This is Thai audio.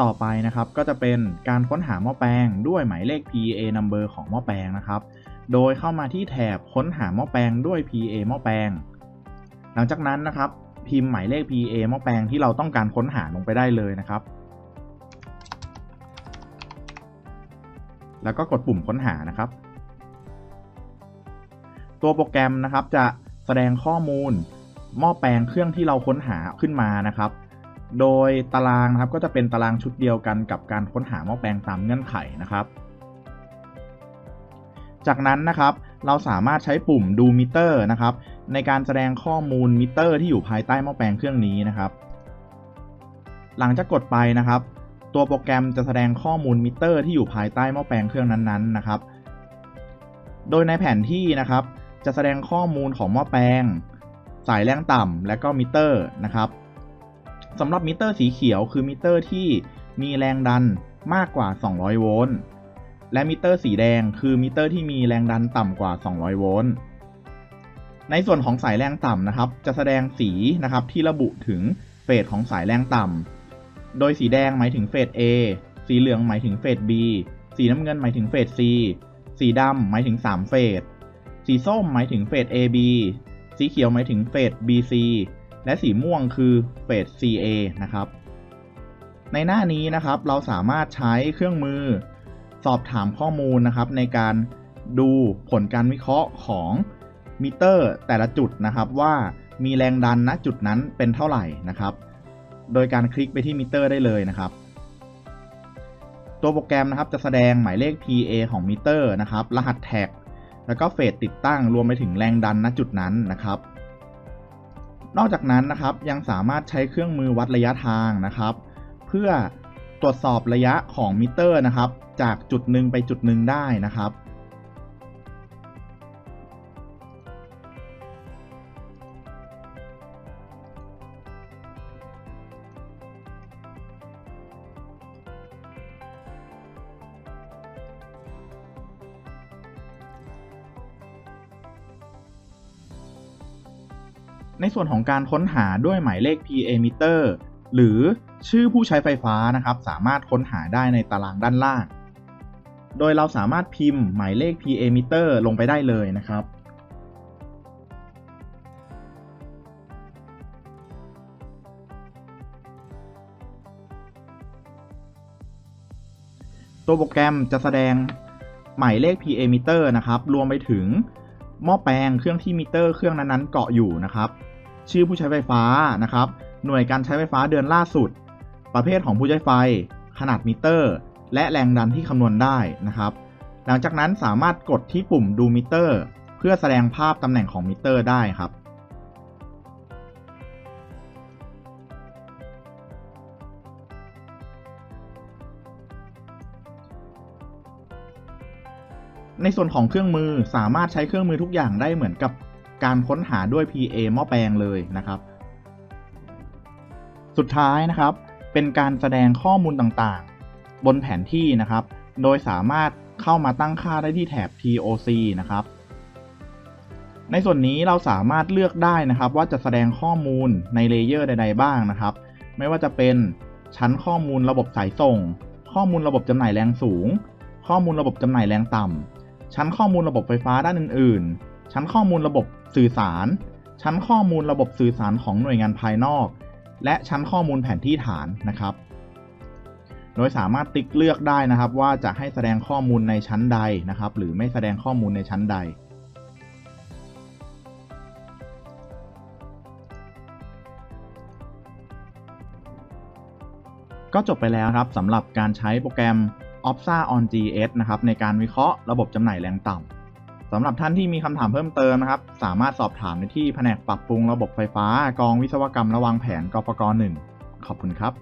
ต่อไปนะครับก็จะเป็นการค้นหาหม้อแปลงด้วยหมายเลข PA number ของหม้อแปลงนะครับ โดยเข้ามาที่แถบค้นหาหม้อแปลงด้วย PA หม้อแปลง หลังจากนั้นนะครับ พิมพ์หมายเลข PA หม้อแปลงที่เราต้องการค้นหาลงไปได้เลยนะครับ แล้วก็กดปุ่มค้นหานะครับ ตัวโปรแกรมนะครับจะแสดงข้อมูลหม้อแปลงเครื่องที่เราค้นหาขึ้นมานะครับ โดยตารางนะครับก็จะเป็นตารางชุดเดียวกันกับการค้นหาหม้อแปลงตามเงื่อนไขนะครับ จากนั้นนะครับเราสามารถใช้ปุ่มดูมิเตอร์นะครับ ในการแสดงข้อมูลมิเตอร์ที่อยู่ภายใต้หม้อแปลงเครื่องนี้นะครับ หลังจากกดไปนะครับ ตัวโปรแกรมจะแสดงข้อมูลมิเตอร์ที่อยู่ภายใต้หม้อแปลงเครื่องนั้นๆนะครับ โดยในแผนที่นะครับ จะแสดงข้อมูลของหม้อแปลง สายแรงต่ำและก็มิเตอร์นะครับ สำหรับมิเตอร์สีเขียวคือมิเตอร์ที่มีแรงดันมากกว่า 200 โวลต์ และมิเตอร์สีแดงคือมิเตอร์ที่มีแรงดันต่ำกว่า 200 โวลต์ ในส่วนของสายแรงต่ำนะครับ จะแสดงสีนะครับที่ระบุถึงเฟสของสายแรงต่ำ โดยสีแดงหมายถึงเฟส A สีเหลืองหมายถึงเฟส B สีน้ำเงินหมายถึงเฟส C สีดำหมายถึง 3 เฟส สีส้มหมายถึงเฟส AB สีเขียวหมายถึงเฟส BC และสีม่วงคือเฟส CA นะครับ ในหน้านี้นะครับเราสามารถใช้เครื่องมือสอบถามข้อมูลนะครับในการดูผลการวิเคราะห์ของมิเตอร์แต่ละจุดนะครับว่ามีแรงดันณจุดนั้นเป็นเท่าไหร่นะครับ โดยการคลิกไปที่มิเตอร์ได้เลยนะครับ ตัวโปรแกรมนะครับจะแสดงหมายเลข PA ของมิเตอร์นะครับ รหัสแท็ก แล้วก็เฟสติดตั้งรวมไปถึงแรงดันณจุดนั้นนะครับ นอกจากนั้นนะครับยังสามารถใช้เครื่องมือวัดระยะทางนะครับ เพื่อตรวจสอบระยะของมิเตอร์นะครับ จากจุดหนึ่งไปจุดหนึ่งได้นะครับ ในส่วนของการค้นหาด้วยหมายเลข PA meter หรือชื่อผู้ใช้ไฟฟ้านะครับ สามารถค้นหาได้ในตารางด้านล่าง โดยเราสามารถพิมพ์หมายเลข PA meter ลงไปได้เลยนะครับ ตัวโปรแกรมจะแสดงหมายเลข PA meter นะครับ รวมไปถึง หม้อแปลงเครื่องที่มิเตอร์เครื่องนั้นๆเกาะอยู่นะครับ ชื่อผู้ใช้ไฟฟ้านะครับ หน่วยการใช้ไฟฟ้าเดือนล่าสุด ประเภทของผู้ใช้ไฟ ขนาดมิเตอร์ และแรงดันที่คำนวณได้นะครับ หลังจากนั้นสามารถกดที่ปุ่มดูมิเตอร์ เพื่อแสดงภาพตำแหน่งของมิเตอร์ได้ครับ ในส่วนของเครื่องมือสามารถใช้เครื่องมือทุกอย่างได้เหมือนกับการค้นหาด้วย PA หม้อแปลงเลยนะครับ สุดท้ายนะครับ เป็นการแสดงข้อมูลต่างๆ บนแผนที่นะครับ โดยสามารถเข้ามาตั้งค่าได้ที่แถบ TOC นะครับ ในส่วนนี้เราสามารถเลือกได้นะครับ ว่าจะแสดงข้อมูลในเลเยอร์ใด ๆ บ้างนะครับ ไม่ว่าจะเป็นชั้นข้อมูลระบบสายส่ง ข้อมูลระบบจำหน่ายแรงสูง ข้อมูลระบบจำหน่ายแรงต่ำ ชั้นข้อมูลระบบไฟฟ้าด้านอื่น ๆ ชั้นข้อมูลระบบสื่อสาร ชั้นข้อมูลระบบสื่อสารของหน่วยงานภายนอก และชั้นข้อมูลแผนที่ฐานนะครับ โดยสามารถติ๊กเลือกได้นะครับ ว่าจะให้แสดงข้อมูลในชั้นใดนะครับ หรือไม่แสดงข้อมูลในชั้นใดก็จบไปแล้วครับสำหรับการใช้โปรแกรม Opsa on GS นะครับในการวิเคราะห์ระบบจำหน่ายแรงต่ำสำหรับท่านที่มีคำถามเพิ่มเติมนะครับ สามารถสอบถามในที่แผนกปรับปรุงระบบไฟฟ้ากองวิศวกรรมระวางแผนกฟกหนึ่งขอบคุณครับ